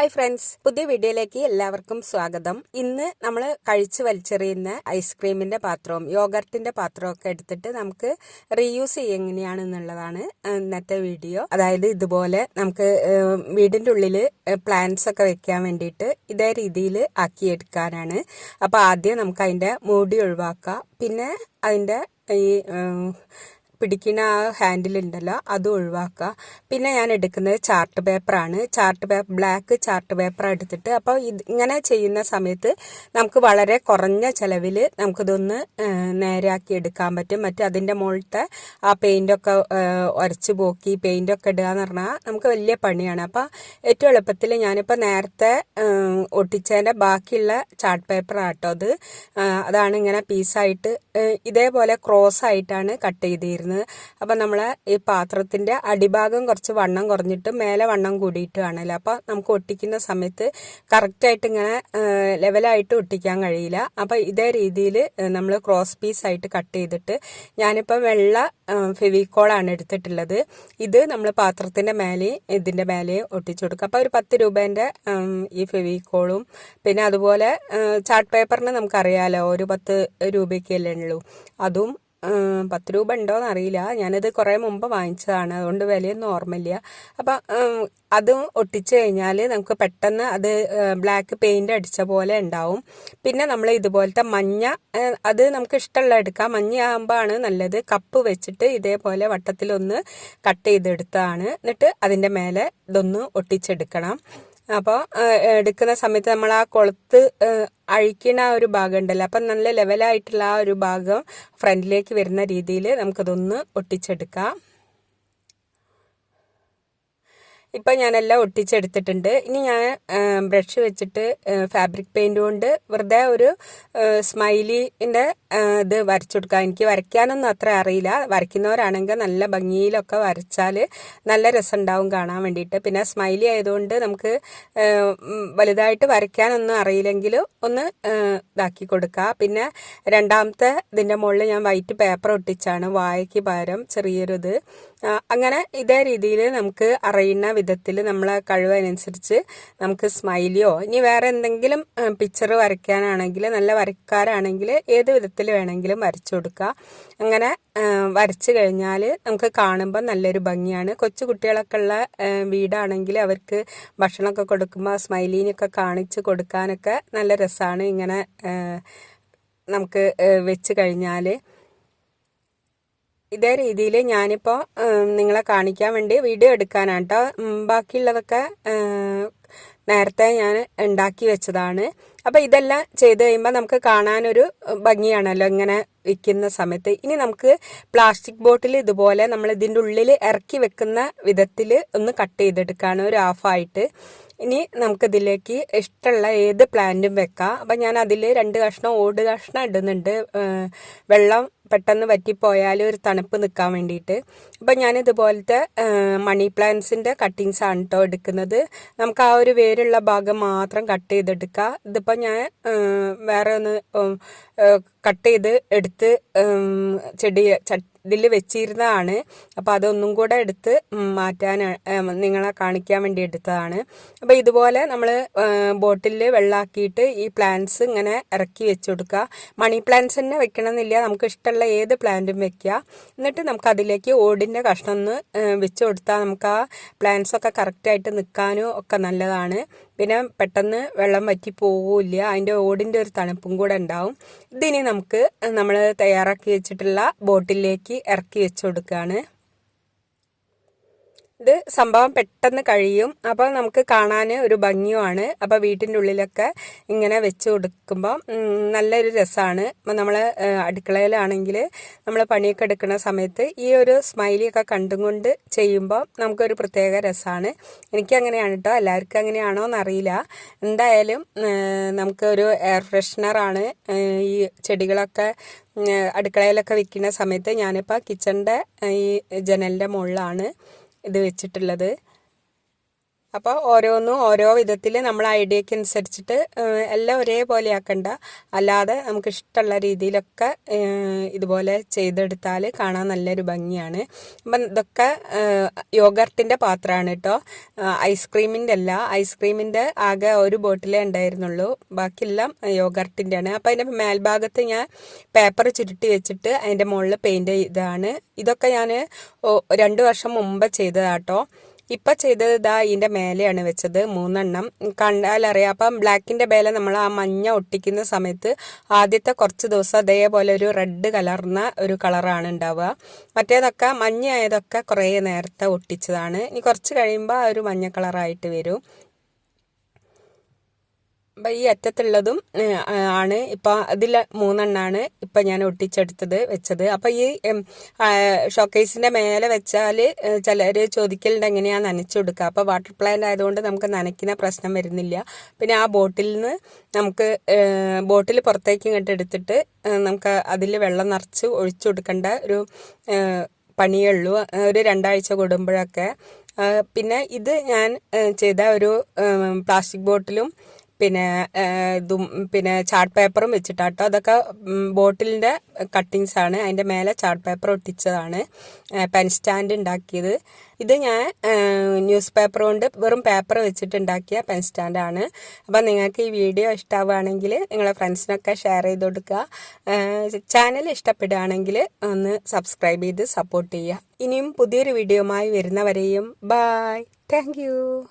Hi friends. പുതിയ വീഡിയോയിലേക്ക് എല്ലാവർക്കും സ്വാഗതം. ഇന്ന് നമ്മൾ കഴിച്ചു വലിച്ചെറിയുന്ന ഐസ്ക്രീമിന്റെ പാത്രവും യോഗർട്ടിന്റെ പാത്രവും ഒക്കെ എടുത്തിട്ട് നമുക്ക് റീയൂസ് ചെയ്യുക എങ്ങനെയാണെന്നുള്ളതാണ് ഇന്നത്തെ വീഡിയോ. അതായത് ഇതുപോലെ നമുക്ക് വീടിന്റെ ഉള്ളിൽ പ്ലാന്റ്സ് ഒക്കെ വെക്കാൻ വേണ്ടിയിട്ട് ഇതേ രീതിയിൽ ആക്കിയെടുക്കാനാണ്. അപ്പോൾ ആദ്യം നമുക്ക് അതിന്റെ മൂടി ഒഴിവാക്കാം. പിന്നെ അതിന്റെ ഈ പിടിക്കുന്ന ആ ഹാൻഡിൽ ഉണ്ടല്ലോ അത് ഒഴിവാക്കുക. പിന്നെ ഞാൻ എടുക്കുന്നത് ചാർട്ട് പേപ്പറാണ് chart paper black chart paper എടുത്തിട്ട്. അപ്പോൾ ഇത് ഇങ്ങനെ ചെയ്യുന്ന സമയത്ത് നമുക്ക് വളരെ കുറഞ്ഞ ചിലവിൽ നമുക്കിതൊന്ന് നേരെയാക്കി എടുക്കാൻ പറ്റും. മറ്റേ അതിന്റെ മുകളിലത്തെ ആ പെയിന്റൊക്കെ ഉരച്ച് പോക്കി പെയിന്റൊക്കെ ഇടുക എന്ന് പറഞ്ഞാൽ നമുക്ക് വലിയ പണിയാണ്. അപ്പോൾ ഏറ്റവും എളുപ്പത്തിൽ ഞാനിപ്പോൾ നേരത്തെ ഒട്ടിച്ചതിന്റെ ബാക്കിയുള്ള ചാർട്ട് പേപ്പറാട്ടോ അത്. അതാണ് ഇങ്ങനെ പീസായിട്ട് ഇതേപോലെ ക്രോസ് ആയിട്ടാണ് കട്ട് ചെയ്തിരുന്നത്. അപ്പം നമ്മളെ ഈ പാത്രത്തിന്റെ അടിഭാഗം കുറച്ച് വണ്ണം കുറഞ്ഞിട്ട് മേലെ വണ്ണം കൂടിയിട്ട് വേണമല്ലോ അപ്പോൾ നമുക്ക് ഒട്ടിക്കുന്ന സമയത്ത് കറക്റ്റായിട്ട് ഇങ്ങനെ ലെവലായിട്ട് ഒട്ടിക്കാൻ കഴിയില്ല. അപ്പോൾ ഇതേ രീതിയിൽ നമ്മൾ ക്രോസ് പീസ് ആയിട്ട് കട്ട് ചെയ്തിട്ട് ഞാനിപ്പോൾ വെള്ള ഫെവിക്കോളാണ് എടുത്തിട്ടുള്ളത്. ഇത് നമ്മൾ പാത്രത്തിന്റെ മേലെയും ഇതിന്റെ മേലെയും ഒട്ടിച്ചു കൊടുക്കുക അപ്പോൾ ഒരു പത്ത് രൂപേന്റെ ഈ ഫെവിക്കോളും പിന്നെ അതുപോലെ ചാർട്ട് പേപ്പറിന് നമുക്കറിയാമല്ലോ ഒരു പത്ത് രൂപയ്ക്കല്ലേ ഉള്ളൂ. അതും പത്ത് രൂപ ഉണ്ടോയെന്ന് അറിയില്ല. ഞാനിത് കുറേ മുമ്പ് വാങ്ങിച്ചതാണ്. അതുകൊണ്ട് വിലയൊന്നും ഓർമ്മയില്ല. അപ്പം അത് ഒട്ടിച്ചു കഴിഞ്ഞാൽ നമുക്ക് പെട്ടെന്ന് അത് ബ്ലാക്ക് പെയിന്റ് അടിച്ച പോലെ ഉണ്ടാവും. പിന്നെ നമ്മൾ ഇതുപോലത്തെ മഞ്ഞ അത് നമുക്ക് ഇഷ്ടമുള്ള എടുക്കാം. മഞ്ഞ ആകുമ്പോഴാണ് നല്ലത്. കപ്പ് വെച്ചിട്ട് ഇതേപോലെ വട്ടത്തിലൊന്ന് കട്ട് ചെയ്തെടുത്താണ്. എന്നിട്ട് അതിന്റെ മേലെ ഇതൊന്ന് ഒട്ടിച്ചെടുക്കണം. അപ്പോൾ എടുക്കുന്ന സമയത്ത് നമ്മൾ ആ കൊളുത്ത് അഴിക്കണ ഒരു ഭാഗം ഉണ്ടല്ലോ അപ്പം നല്ല ലെവലായിട്ടുള്ള ആ ഒരു ഭാഗം ഫ്രണ്ടിലേക്ക് വരുന്ന രീതിയിൽ നമുക്കതൊന്ന് ഒട്ടിച്ചെടുക്കാം. ഇപ്പം ഞാനെല്ലാം ഒട്ടിച്ചെടുത്തിട്ടുണ്ട്. ഇനി ഞാൻ ബ്രഷ് വെച്ചിട്ട് ഫാബ്രിക് പെയിന്റ് കൊണ്ട് വെറുതെ ഒരു സ്മൈലിന്റെ ഇത് വരച്ചു കൊടുക്കാം എനിക്ക് വരയ്ക്കാനൊന്നും അത്ര അറിയില്ല. വരയ്ക്കുന്നവരാണെങ്കിൽ നല്ല ഭംഗിയിലൊക്കെ വരച്ചാൽ നല്ല രസമുണ്ടാവും കാണാൻ വേണ്ടിയിട്ട്. പിന്നെ സ്മൈലി ആയതുകൊണ്ട് നമുക്ക് വലുതായിട്ട് വരയ്ക്കാനൊന്നും അറിയില്ലെങ്കിലും ഒന്ന് ഇതാക്കി കൊടുക്കുക പിന്നെ രണ്ടാമത്തെ ഇതിന്റെ മുകളിൽ ഞാൻ വൈറ്റ് പേപ്പർ ഒട്ടിച്ചാണ്. വായയ്ക്ക് പകരം ചെറിയൊരു ഇത് അങ്ങനെ ഇതേ രീതിയിൽ നമുക്ക് അറിയുന്ന വിധത്തിൽ നമ്മളെ കഴിവനുസരിച്ച് നമുക്ക് സ്മൈലിയോ ഇനി വേറെ എന്തെങ്കിലും പിക്ചർ വരയ്ക്കാനാണെങ്കിൽ നല്ല വരക്കാരാണെങ്കിൽ ഏത് വിധത്തിൽ വേണമെങ്കിലും വരച്ചു കൊടുക്കുക. അങ്ങനെ വരച്ചു കഴിഞ്ഞാൽ നമുക്ക് കാണുമ്പോൾ നല്ലൊരു ഭംഗിയാണ്. കൊച്ചു കുട്ടികളൊക്കെ ഉള്ള വീടാണെങ്കിൽ അവർക്ക് ഭക്ഷണമൊക്കെ കൊടുക്കുമ്പോൾ സ്മൈലീനൊക്കെ കാണിച്ച് കൊടുക്കാനൊക്കെ നല്ല രസമാണ് ഇങ്ങനെ നമുക്ക് വെച്ച് കഴിഞ്ഞാൽ ഇതേ രീതിയിൽ ഞാനിപ്പോൾ നിങ്ങളെ കാണിക്കാൻ വേണ്ടി വീഡിയോ എടുക്കാനാണ് കേട്ടോ ബാക്കിയുള്ളതൊക്കെ നേരത്തെ ഞാൻ ഉണ്ടാക്കി വെച്ചതാണ്. അപ്പോൾ ഇതെല്ലാം ചെയ്ത് കഴിയുമ്പോൾ നമുക്ക് കാണാനൊരു ഭംഗിയാണല്ലോ ഇങ്ങനെ വിൽക്കുന്ന സമയത്ത്. ഇനി നമുക്ക് പ്ലാസ്റ്റിക് ബോട്ടിൽ ഇതുപോലെ നമ്മൾ ഇതിന്റെ ഉള്ളിൽ ഇറക്കി വെക്കുന്ന വിധത്തിൽ ഒന്ന് കട്ട് ചെയ്തെടുക്കുകയാണ് ഒരു ഹാഫായിട്ട് ഇനി നമുക്കിതിലേക്ക് ഇഷ്ടമുള്ള ഏത് പ്ലാന്റും വെക്കാം. അപ്പം ഞാൻ അതിൽ രണ്ട് കഷ്ണം ഓട് കഷ്ണം ഇടുന്നുണ്ട്. വെള്ളം പെട്ടെന്ന് വറ്റിപ്പോയാൽ ഒരു തണുപ്പ് നിൽക്കാൻ വേണ്ടിയിട്ട്. അപ്പം ഞാൻ ഇതുപോലത്തെ മണി പ്ലാന്റ്സിന്റെ കട്ടിങ്സ് ആണ് കേട്ടോ എടുക്കുന്നത്. നമുക്ക് ആ ഒരു വേരുള്ള ഭാഗം മാത്രം കട്ട് ചെയ്തെടുക്കുക ഇതിപ്പോൾ ഞാൻ വേറെ ഒന്ന് കട്ട് ചെയ്ത് എടുത്ത് ചെടി ഇതിൽ വെച്ചിരുന്നതാണ്. അപ്പോൾ അതൊന്നും കൂടെ എടുത്ത് മാറ്റാൻ നിങ്ങളെ കാണിക്കാൻ വേണ്ടി എടുത്തതാണ്. അപ്പോൾ ഇതുപോലെ നമ്മൾ ബോട്ടിലിൽ വെള്ളമാക്കിയിട്ട് ഈ പ്ലാന്റ്സ് ഇങ്ങനെ ഇറക്കി വെച്ച് കൊടുക്കുക. മണി പ്ലാന്റ്സ് തന്നെ വെക്കണമെന്നില്ല. നമുക്ക് ഇഷ്ടമുള്ള ഏത് പ്ലാന്റും വെക്കുക. എന്നിട്ട് നമുക്ക് അതിലേക്ക് ഓടിന്റെ കഷ്ണം ഒന്ന് വെച്ച് കൊടുത്താൽ നമുക്ക് ആ പ്ലാന്റ്സ് ഒക്കെ കറക്റ്റായിട്ട് നിൽക്കാനും ഒക്കെ നല്ലതാണ്. പിന്നെ പെട്ടെന്ന് വെള്ളം വറ്റി പോവില്ല. അതിന്റെ ഓടിന്റെ ഒരു തണുപ്പും കൂടെ ഉണ്ടാവും. ഇതിനി നമുക്ക് നമ്മൾ തയ്യാറാക്കി വെച്ചിട്ടുള്ള ബോട്ടിലേക്ക് ഇറക്കി വെച്ച് കൊടുക്കുകയാണ് ഇത് സംഭവം പെട്ടെന്ന് കഴിയും. അപ്പോൾ നമുക്ക് കാണാൻ ഒരു ഭംഗിയുമാണ്. അപ്പോൾ വീട്ടിന്റെ ഉള്ളിലൊക്കെ ഇങ്ങനെ വെച്ച് കൊടുക്കുമ്പോൾ നല്ലൊരു രസമാണ് അപ്പോൾ നമ്മൾ അടുക്കളയിലാണെങ്കിൽ നമ്മൾ പണിയൊക്കെ എടുക്കുന്ന സമയത്ത് ഈ ഒരു സ്മൈലിയൊക്കെ കണ്ടും കൊണ്ട് ചെയ്യുമ്പോൾ നമുക്കൊരു പ്രത്യേക രസമാണ് എനിക്ക് അങ്ങനെയാണ് കേട്ടോ എല്ലാവർക്കും അങ്ങനെയാണോ എന്നറിയില്ല. എന്തായാലും നമുക്കൊരു എയർ ഫ്രഷ്നറാണ് ഈ ചെടികളൊക്കെ അടുക്കളയിലൊക്കെ വിൽക്കുന്ന സമയത്ത് ഞാനിപ്പോൾ കിച്ചണിന്റെ ഈ ജനലിന്റെ മുകളിലാണ്. ഇത് വെച്ചിട്ടുള്ളത്. അപ്പോൾ ഓരോന്നും ഓരോ വിധത്തിൽ നമ്മൾ ഐഡിയക്ക് അനുസരിച്ചിട്ട് എല്ലാം ഒരേപോലെ ആക്കണ്ട. അല്ലാതെ നമുക്ക് ഇഷ്ടമുള്ള രീതിയിലൊക്കെ ഇതുപോലെ ചെയ്തെടുത്താൽ കാണാൻ നല്ലൊരു ഭംഗിയാണ്. അപ്പം ഇതൊക്കെ യോഗർട്ടിന്റെ പാത്രമാണ് കേട്ടോ ഐസ്ക്രീമിന്റെ അല്ല ഐസ്ക്രീമിന്റെ ആകെ ഒരു ബോട്ടിലേ ഉണ്ടായിരുന്നുള്ളൂ. ബാക്കിയെല്ലാം യോഗർട്ടിന്റെ ആണ് അപ്പോൾ അതിന്റെ മേൽഭാഗത്ത് ഞാൻ പേപ്പർ ചുരുട്ടി വെച്ചിട്ട് അതിന്റെ മുകളിൽ പെയിന്റ് ഇതാണ് ഇതൊക്കെ ഞാൻ രണ്ട് വർഷം മുമ്പ് ചെയ്തതാട്ടോ ഇപ്പം ചെയ്തത് ഇതാ ഇതിന്റെ മേലെയാണ് വെച്ചത് മൂന്നെണ്ണം. കണ്ടാലറിയാം. അപ്പം ബ്ലാക്കിന്റെ മേലെ നമ്മൾ ആ മഞ്ഞ ഒട്ടിക്കുന്ന സമയത്ത് ആദ്യത്തെ കുറച്ച് ദിവസം അതേപോലെ ഒരു റെഡ് കലർന്ന ഒരു കളറാണ് ഉണ്ടാവുക. മറ്റേതൊക്കെ മഞ്ഞ ആയതൊക്കെ കുറേ നേരത്തെ ഒട്ടിച്ചതാണ്. ഇനി കുറച്ച് കഴിയുമ്പോൾ ആ ഒരു മഞ്ഞ കളറായിട്ട് വരും. അപ്പം ഈ അറ്റത്തുള്ളതും ആണ്. ഇപ്പം അതിൽ മൂന്നെണ്ണാണ് ഇപ്പം ഞാൻ ഒട്ടിച്ചെടുത്തത് വെച്ചത്. അപ്പം ഈ ഷോക്കേസിന്റെ മേലെ വെച്ചാൽ ചിലർ ചോദിക്കലുണ്ട് എങ്ങനെയാണ് നനച്ചു കൊടുക്കുക അപ്പോൾ വാട്ടർ പ്ലാന്റ് ആയതുകൊണ്ട് നമുക്ക് നനയ്ക്കുന്ന പ്രശ്നം വരുന്നില്ല. പിന്നെ ആ ബോട്ടിൽ നിന്ന് നമുക്ക് ബോട്ടിൽ പുറത്തേക്ക് ഇങ്ങോട്ട് എടുത്തിട്ട് നമുക്ക് അതിൽ വെള്ളം നിറച്ച് ഒഴിച്ചു കൊടുക്കേണ്ട ഒരു പണിയേ ഉള്ളൂ. ഒരു രണ്ടാഴ്ച കൂടുമ്പോഴൊക്കെ. പിന്നെ ഇത് ഞാൻ ചെയ്ത ഒരു പ്ലാസ്റ്റിക് ബോട്ടിലും പിന്നെ ഇതും പിന്നെ ചാർട്ട് പേപ്പറും വെച്ചിട്ടാട്ടോ. അതൊക്കെ ബോട്ടിലിന്റെ കട്ടിങ്സ് ആണ്. അതിന്റെ മേലെ ചാർട്ട് പേപ്പർ ഒട്ടിച്ചതാണ്. പെൻ സ്റ്റാൻഡ് ഉണ്ടാക്കിയത്. ഇത് ഞാൻ ന്യൂസ് പേപ്പർ കൊണ്ട് വെറും പേപ്പർ വെച്ചിട്ടുണ്ടാക്കിയ പെൻ സ്റ്റാൻഡാണ് അപ്പം നിങ്ങൾക്ക് ഈ വീഡിയോ ഇഷ്ടമാവുകയാണെങ്കിൽ നിങ്ങളെ ഫ്രണ്ട്സിനൊക്കെ ഷെയർ ചെയ്ത് കൊടുക്കുക. ചാനൽ ഇഷ്ടപ്പെടുകയാണെങ്കിൽ ഒന്ന് സബ്സ്ക്രൈബ് ചെയ്ത് സപ്പോർട്ട് ചെയ്യുക. ഇനിയും പുതിയൊരു വീഡിയോയുമായി വരുന്നവരെയും ബായ് താങ്ക്